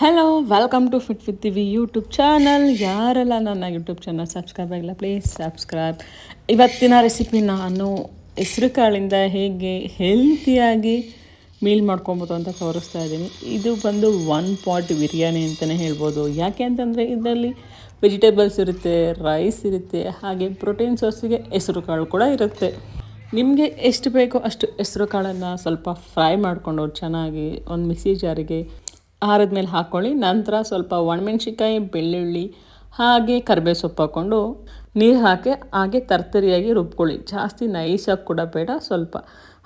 Hello welcome to fit with V YouTube channel ಯಾರೆಲ್ಲ ನನ್ನ YouTube channel subscribe ಆಗಿಲ್ಲ please subscribe ಇವತ್ತಿನ recipe ನಾನು ಹೆಸರು ಕಾಳಿಂದ ಹೇಗೆ ಹೆಲ್ತಿಯಾಗಿ ಮೀಲ್ ಮಾಡ್ಕೊಬೋದು ಅಂತ ತೋರಿಸ್ತಾ ಇದ್ದೀನಿ. ಇದು ಬಂದು ಒನ್ ಪಾಟ್ ಬಿರಿಯಾನಿ ಅಂತಲೇ ಹೇಳ್ಬೋದು. ಯಾಕೆ ಅಂತಂದರೆ ಇದರಲ್ಲಿ ವೆಜಿಟೇಬಲ್ಸ್ ಇರುತ್ತೆ ರೈಸ್ ಇರುತ್ತೆ, ಹಾಗೆ ಪ್ರೋಟೀನ್ ಸೋರ್ಸಿಗೆ ಹೆಸರು ಕಾಳು ಕೂಡ ಇರುತ್ತೆ. ನಿಮಗೆ ಎಷ್ಟು ಬೇಕೋ ಅಷ್ಟು ಹೆಸರು ಕಾಳನ್ನು ಸ್ವಲ್ಪ ಫ್ರೈ ಮಾಡಿಕೊಂಡು ಚೆನ್ನಾಗಿ ಒಂದು ಮಿಕ್ಸಿ ಜಾರಿಗೆ ಆರದ ಮೇಲೆ ಹಾಕ್ಕೊಳ್ಳಿ ನಂತರ ಸ್ವಲ್ಪ ಒಣಮೆಣ್ಸಿಕಾಯಿ ಬೆಳ್ಳುಳ್ಳಿ, ಹಾಗೆ ಕರಿಬೇವು ಸೊಪ್ಪು ಹಾಕ್ಕೊಂಡು ನೀರು ಹಾಕಿ, ಹಾಗೆ ತರ್ತರಿಯಾಗಿ ರುಬ್ಕೊಳ್ಳಿ. ಜಾಸ್ತಿ ನೈಸಾಗಿ ಕೂಡ ಬೇಡ, ಸ್ವಲ್ಪ.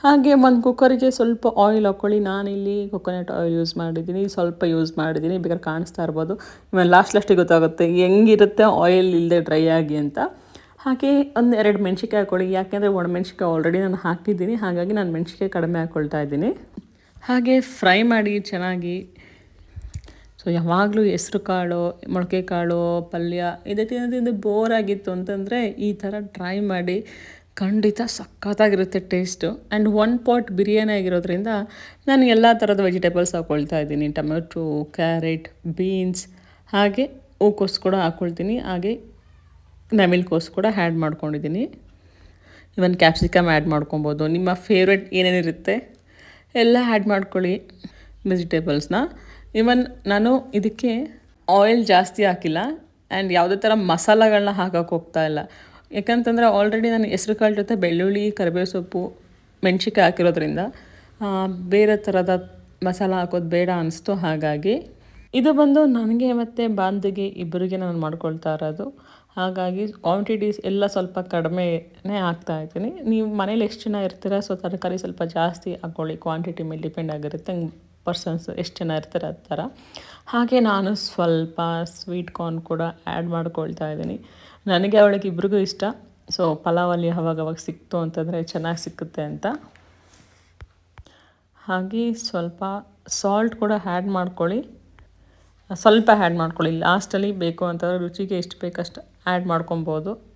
ಹಾಗೆ ಒಂದು ಕುಕ್ಕರಿಗೆ ಸ್ವಲ್ಪ ಆಯಿಲ್ ಹಾಕ್ಕೊಳ್ಳಿ ನಾನಿಲ್ಲಿ ಕೊಕೊನಟ್ ಆಯಿಲ್ ಯೂಸ್ ಮಾಡಿದ್ದೀನಿ. ಸ್ವಲ್ಪ ಯೂಸ್ ಮಾಡಿದ್ದೀನಿ. ಬೇಕಾದ್ರೆ ಕಾಣಿಸ್ತಾ ಇರ್ಬೋದು. ಇವಾಗ ಲಾಸ್ಟ್ ಲಾಸ್ಟಿಗೆ ಗೊತ್ತಾಗುತ್ತೆ. ಹೆಂಗಿರುತ್ತೆ ಆಯಿಲ್ ಇಲ್ಲದೆ ಡ್ರೈ ಆಗಿ ಅಂತ. ಹಾಗೆ ಒಂದು ಎರಡು ಮೆಣ್ಸಿನ್ಕಾಯಿ ಹಾಕ್ಕೊಳ್ಳಿ ಯಾಕೆಂದರೆ ಒಣಮೆಣ್ಸಿನ್ಕಾಯಿ ಆಲ್ರೆಡಿ ನಾನು ಹಾಕಿದ್ದೀನಿ. ಹಾಗಾಗಿ ನಾನು ಮೆಣ್ಸಿಕಾಯಿ ಕಡಿಮೆ ಹಾಕ್ಕೊಳ್ತಾ ಇದ್ದೀನಿ. ಹಾಗೆ ಫ್ರೈ ಮಾಡಿ ಚೆನ್ನಾಗಿ ಸೊ ಯಾವಾಗಲೂ ಹೆಸ್ರು ಕಾಳು, ಮೊಳಕೆ ಕಾಳು, ಪಲ್ಯ, ಇದೇ ತಿನ್ನೋದ್ರಿಂದ ಬೋರ್ ಆಗಿತ್ತು ಅಂತಂದರೆ ಈ ಥರ ಟ್ರೈ ಮಾಡಿ ಖಂಡಿತ ಸಖತ್ತಾಗಿರುತ್ತೆ taste and one pot biryani ಆಗಿರೋದ್ರಿಂದ ನಾನು ಎಲ್ಲ ಥರದ ವೆಜಿಟೇಬಲ್ಸ್ ಹಾಕ್ಕೊಳ್ತಾ ಇದ್ದೀನಿ. ಟೊಮೆಟೊ ಕ್ಯಾರೆಟ್ ಬೀನ್ಸ್ ಹಾಗೆ ಹೂಕೋಸು ಕೂಡ ಹಾಕ್ಕೊಳ್ತೀನಿ ಹಾಗೆ ನವಿಲ್ಕೋಸು ಕೂಡ ಆ್ಯಡ್ ಮಾಡ್ಕೊಂಡಿದ್ದೀನಿ. ಇವನ್ ಕ್ಯಾಪ್ಸಿಕಮ್ ಆ್ಯಡ್ ಮಾಡ್ಕೊಬೋದು. ನಿಮ್ಮ ಫೇವ್ರೆಟ್ ಏನೇನಿರುತ್ತೆ ಎಲ್ಲ ಆ್ಯಡ್ ಮಾಡ್ಕೊಳ್ಳಿ ವೆಜಿಟೇಬಲ್ಸ್ನ ಇವನ್ ನಾನು ಇದಕ್ಕೆ ಆಯಿಲ್ ಜಾಸ್ತಿ ಹಾಕಿಲ್ಲ ಆ್ಯಂಡ್ ಯಾವುದೇ ಥರ ಮಸಾಲಗಳನ್ನ ಹಾಕೋಕೆ ಹೋಗ್ತಾ ಇಲ್ಲ. ಯಾಕಂತಂದರೆ ಆಲ್ರೆಡಿ ನಾನು ಹೆಸ್ರು ಕಾಳು ಜೊತೆ ಬೆಳ್ಳುಳ್ಳಿ, ಕರಿಬೇವು ಸೊಪ್ಪು, ಮೆಣ್ಸಿನ್ಕಾಯಿ ಹಾಕಿರೋದ್ರಿಂದ ಬೇರೆ ಥರದ ಮಸಾಲ ಹಾಕೋದು ಬೇಡ ಅನಿಸ್ತು ಹಾಗಾಗಿ. ಇದು ಬಂದು ನನಗೆ ಮತ್ತು ಬಾಂಧವಿಗೆ ಇಬ್ಬರಿಗೆ ನಾನು ಮಾಡ್ಕೊಳ್ತಾ ಇರೋದು. ಹಾಗಾಗಿ ಕ್ವಾಂಟಿಟೀಸ್ ಎಲ್ಲ ಸ್ವಲ್ಪ ಕಡಿಮೆನೇ ಆಗ್ತಾ ಇದ್ದೀನಿ. ನೀವು ಮನೇಲಿ ಎಷ್ಟು ಜನ ಇರ್ತೀರ? ಸೊ ತರಕಾರಿ ಸ್ವಲ್ಪ ಜಾಸ್ತಿ ಹಾಕ್ಕೊಳ್ಳಿ ಕ್ವಾಂಟಿಟಿ ಮೇಲೆ ಡಿಪೆಂಡ್ ಆಗಿರುತ್ತೆ. ಪರ್ಸನ್ಸ್ ಎಷ್ಟು ಜನ ಇರ್ತಾರೆ ಆ ಥರ ಹಾಗೆ ನಾನು ಸ್ವಲ್ಪ ಸ್ವೀಟ್ ಕಾರ್ನ್ ಕೂಡ ಆ್ಯಡ್ ಮಾಡ್ಕೊಳ್ತಾ ಇದ್ದೀನಿ. ನನಗೆ ಅವಳಿಗೆ ಇಬ್ರಿಗೂ ಇಷ್ಟ. ಸೊ ಪಲಾವಲ್ಲಿ ಅವಾಗ ಅವಾಗ ಸಿಕ್ತು ಅಂತಂದರೆ ಚೆನ್ನಾಗಿ ಸಿಕ್ಕುತ್ತೆ ಅಂತ. ಹಾಗೆ ಸ್ವಲ್ಪ ಸಾಲ್ಟ್ ಕೂಡ ಆ್ಯಡ್ ಮಾಡ್ಕೊಳ್ಳಿ. ಸ್ವಲ್ಪ ಆ್ಯಡ್ ಮಾಡ್ಕೊಳ್ಳಿ. ಲಾಸ್ಟಲ್ಲಿ ಬೇಕು ಅಂತಂದರೆ ರುಚಿಗೆ ಎಷ್ಟು ಬೇಕಷ್ಟು ಆ್ಯಡ್ ಮಾಡ್ಕೊಬೋದು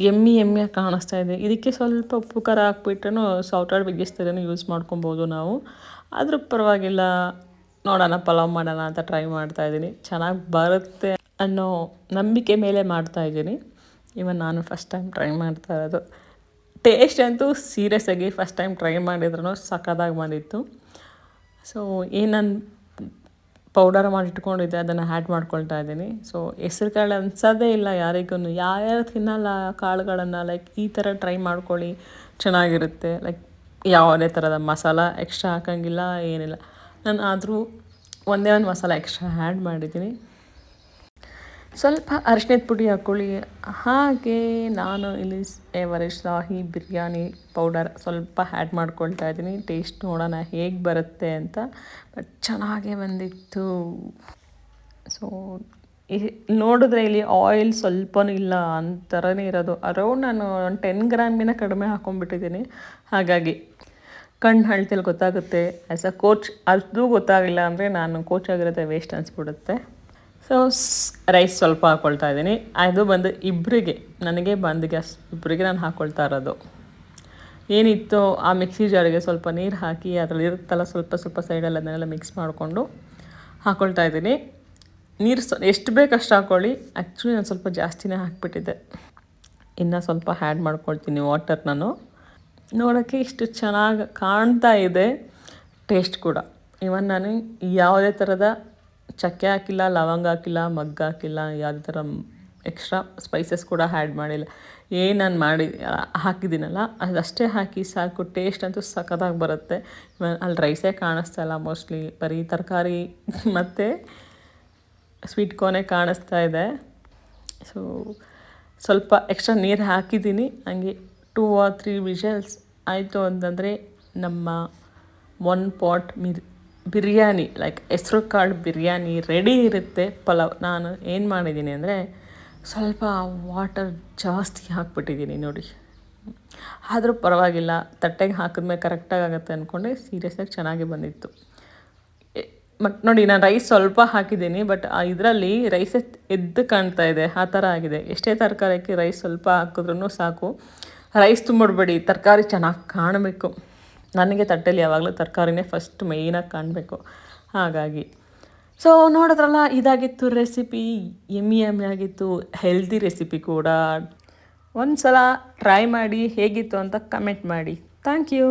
ಎಮ್ಮಿ ಎಮ್ಮಿಯಾಗಿ ಕಾಣಿಸ್ತಾ ಇದೆ. ಇದಕ್ಕೆ ಸ್ವಲ್ಪ ಉಪ್ಪು, ಖಾರ ಹಾಕ್ಬಿಟ್ರೂ ಸೌಟಾಡ್ ಬಿಗ್ಗಿಸ್ತಾರೇನು ಯೂಸ್ ಮಾಡ್ಕೊಬೋದು ನಾವು. ಆದರೂ ಪರವಾಗಿಲ್ಲ, ನೋಡೋಣ, ಪಲಾವ್ ಮಾಡೋಣ ಅಂತ ಟ್ರೈ ಮಾಡ್ತಾ ಇದ್ದೀನಿ. ಚೆನ್ನಾಗಿ ಬರುತ್ತೆ ಅನ್ನೋ ನಂಬಿಕೆ ಮೇಲೆ ಮಾಡ್ತಾ ಇದ್ದೀನಿ. ಇವನ್ ನಾನು ಫಸ್ಟ್ ಟೈಮ್ ಟ್ರೈ ಮಾಡ್ತಾ ಇರೋದು. ಟೇಸ್ಟ್ ಅಂತೂ ಸೀರಿಯಸ್ ಆಗಿ ಫಸ್ಟ್ ಟೈಮ್ ಟ್ರೈ ಮಾಡಿದ್ರು ಸಖತ್ತಾಗಿ ಬಂದಿತ್ತು. ಸೊ ಏನನ್ನು ನಾನು ಪೌಡರ್ ಮಾಡಿ ಇಟ್ಕೊಂಡಿದ್ದೆ, ಅದನ್ನು ಹ್ಯಾಡ್ ಮಾಡ್ಕೊಳ್ತಾ ಇದ್ದೀನಿ. ಸೊ ಹೆಸ್ರು ಕಾಳು ಅನ್ಸೋದೇ ಇಲ್ಲ ಯಾರಿಗೂ ಯಾರ್ಯಾರು ತಿನ್ನಲ್ಲ ಕಾಳುಗಳನ್ನು ಲೈಕ್ ಈ ಥರ ಟ್ರೈ ಮಾಡ್ಕೊಳ್ಳಿ, ಚೆನ್ನಾಗಿರುತ್ತೆ. ಲೈಕ್ ಯಾವುದೇ ಥರದ ಮಸಾಲ ಎಕ್ಸ್ಟ್ರಾ ಹಾಕೋಂಗಿಲ್ಲ, ಏನಿಲ್ಲ. ನಾನು ಆದರೂ ಒಂದೇ ಒಂದು ಮಸಾಲ ಎಕ್ಸ್ಟ್ರಾ ಹ್ಯಾಡ್ ಮಾಡಿದ್ದೀನಿ. ಸ್ವಲ್ಪ ಅರಿಶಿನದ ಪುಡಿ ಹಾಕ್ಕೊಳ್ಳಿ ಹಾಗೆ ನಾನು ಇಲ್ಲಿ ಎವರೆಸ್ಟ್ ಶಾಹಿ ಬಿರಿಯಾನಿ ಪೌಡರ್ ಸ್ವಲ್ಪ ಆ್ಯಡ್ ಮಾಡ್ಕೊಳ್ತಾ ಇದ್ದೀನಿ. ಟೇಸ್ಟ್ ನೋಡೋಣ ಹೇಗೆ ಬರುತ್ತೆ ಅಂತ. ಬಟ್ ಚೆನ್ನಾಗೇ ಬಂದಿತ್ತು. ಸೊ ನೋಡಿದ್ರೆ ಇಲ್ಲಿ ಆಯಿಲ್ ಸ್ವಲ್ಪನೂ ಇಲ್ಲ ಅಂತರನೇ ಇರೋದು. ಅರೌಂಡ್ ನಾನು ಒಂದು ಟೆನ್ ಗ್ರಾಮಿನ ಕಡಿಮೆ ಹಾಕ್ಕೊಂಡ್ಬಿಟ್ಟಿದ್ದೀನಿ ಹಾಗಾಗಿ ಕಣ್ಣು ಹಳ್ತಿಯಲ್ಲಿ ಗೊತ್ತಾಗುತ್ತೆ. ಆ್ಯಸ್ ಅ ಕೋಚ್ ಅದು ಗೊತ್ತಾಗಿಲ್ಲ ಅಂದರೆ ನಾನು ಕೋಚ್ ಆಗಿರೋದೇ ವೇಸ್ಟ್ ಅನಿಸ್ಬಿಡುತ್ತೆ. ಸೊ ರೈಸ್ ಸ್ವಲ್ಪ ಹಾಕ್ಕೊಳ್ತಾ ಇದ್ದೀನಿ. ಅದು ಬಂದು ಇಬ್ಬರಿಗೆ ನನಗೆ ಬಂದಿಗೆ ಇಬ್ಬರಿಗೆ ನಾನು ಹಾಕ್ಕೊಳ್ತಾ ಇರೋದು. ಏನಿತ್ತು ಆ ಮಿಕ್ಸಿ ಜಾರಿಗೆ ಸ್ವಲ್ಪ ನೀರು ಹಾಕಿ, ಅದರಲ್ಲಿ ಇರುತ್ತಲ್ಲ ಸ್ವಲ್ಪ ಸ್ವಲ್ಪ ಸೈಡಲ್ಲಿ ಅದನ್ನೆಲ್ಲ ಮಿಕ್ಸ್ ಮಾಡಿಕೊಂಡು ಹಾಕ್ಕೊಳ್ತಾ ಇದ್ದೀನಿ. ನೀರು ಸ್ವ ಎಷ್ಟು ಬೇಕು ಅಷ್ಟು ಹಾಕ್ಕೊಳ್ಳಿ ಆ್ಯಕ್ಚುಲಿ ನಾನು ಸ್ವಲ್ಪ ಜಾಸ್ತಿನೇ ಹಾಕಿಬಿಟ್ಟಿದ್ದೆ. ಇನ್ನು ಸ್ವಲ್ಪ ಹ್ಯಾಡ್ ಮಾಡ್ಕೊಳ್ತೀನಿ ವಾಟರ್ ನಾನು. ನೋಡೋಕ್ಕೆ ಇಷ್ಟು ಚೆನ್ನಾಗಿ ಕಾಣ್ತಾ ಇದೆ ಟೇಸ್ಟ್ ಕೂಡ. ಇವನ್ ನಾನು ಯಾವುದೇ ಥರದ ಚಕ್ಕೆ ಹಾಕಿಲ್ಲ, ಲವಂಗ ಹಾಕಿಲ್ಲ, ಮಗ್ಗ ಹಾಕಿಲ್ಲ, ಯಾವುದೇ ಥರ ಎಕ್ಸ್ಟ್ರಾ ಸ್ಪೈಸಸ್ ಕೂಡ ಆ್ಯಡ್ ಮಾಡಿಲ್ಲ. ಏನು ನಾನು ಮಾಡಿ, ಹಾಕಿದ್ದೀನಲ್ಲ, ಅದಷ್ಟೇ ಹಾಕಿ ಸಾಕು ಟೇಸ್ಟ್ ಅಂತೂ ಸಖತ್ತಾಗಿ ಬರುತ್ತೆ. ಅಲ್ಲಿ ರೈಸೇ ಕಾಣಿಸ್ತಾ ಇಲ್ಲ ಮೋಸ್ಟ್ಲಿ ಬರೀ ತರಕಾರಿ ಮತ್ತು ಸ್ವೀಟ್ ಕೋನೆ ಕಾಣಿಸ್ತಾ ಇದೆ. ಸೊ ಸ್ವಲ್ಪ ಎಕ್ಸ್ಟ್ರಾ ನೀರು ಹಾಕಿದ್ದೀನಿ. ಹಂಗೆ ಟೂ ಆರ್ ತ್ರೀ ವಿಷಲ್ಸ್ ಆಯಿತು ಅಂತಂದರೆ ನಮ್ಮ ಒನ್ ಪಾಟ್ ಮಿರ್ ಬಿರಿಯಾನಿ ಲೈಕ್ ಹೆಸ್ರು ಕಾಳು ಬಿರಿಯಾನಿ ರೆಡಿ ಇರುತ್ತೆ ಪಲಾವ್. ನಾನು ಏನು ಮಾಡಿದ್ದೀನಿ ಅಂದರೆ ಸ್ವಲ್ಪ ವಾಟರ್ ಜಾಸ್ತಿ ಹಾಕ್ಬಿಟ್ಟಿದ್ದೀನಿ ನೋಡಿ. ಆದರೂ ಪರವಾಗಿಲ್ಲ, ತಟ್ಟೆಗೆ ಹಾಕಿದ್ಮೇಲೆ ಕರೆಕ್ಟಾಗಿ ಆಗುತ್ತೆ ಅಂದ್ಕೊಂಡೆ ಸೀರಿಯಸ್ಸಾಗಿ ಚೆನ್ನಾಗಿ ಬಂದಿತ್ತು. ಮತ್ತು ನೋಡಿ, ನಾನು ರೈಸ್ ಸ್ವಲ್ಪ ಹಾಕಿದ್ದೀನಿ ಬಟ್ ಇದರಲ್ಲಿ ರೈಸ್ ಎದ್ದು ಕಾಣ್ತಾ ಇದೆ, ಆ ಥರ ಆಗಿದೆ. ಎಷ್ಟೇ ತರಕಾರಿಕ್ಕೆ ರೈಸ್ ಸ್ವಲ್ಪ ಹಾಕಿದ್ರೂ ಸಾಕು. ರೈಸ್ ತುಂಬಿಡ್ಬೇಡಿ ತರಕಾರಿ ಚೆನ್ನಾಗಿ ಕಾಣಬೇಕು. ನನಗೆ ತಟ್ಟೆಯಲ್ಲಿ ಯಾವಾಗಲೂ ತರಕಾರಿನೇ ಫಸ್ಟ್ ಮೇಯ್ನಾಗಿ ಕಾಣಬೇಕು. ಹಾಗಾಗಿ. ಸೊ ನೋಡಿದ್ರಲ್ಲ, ಇದಾಗಿತ್ತು ರೆಸಿಪಿ ಎಮ್ಮಿ ಎಮ್ಮಿ ಆಗಿತ್ತು ಹೆಲ್ದಿ ರೆಸಿಪಿ ಕೂಡ. ಒಂದು ಸಲ ಟ್ರೈ ಮಾಡಿ ಹೇಗಿತ್ತು ಅಂತ ಕಮೆಂಟ್ ಮಾಡಿ. Thank you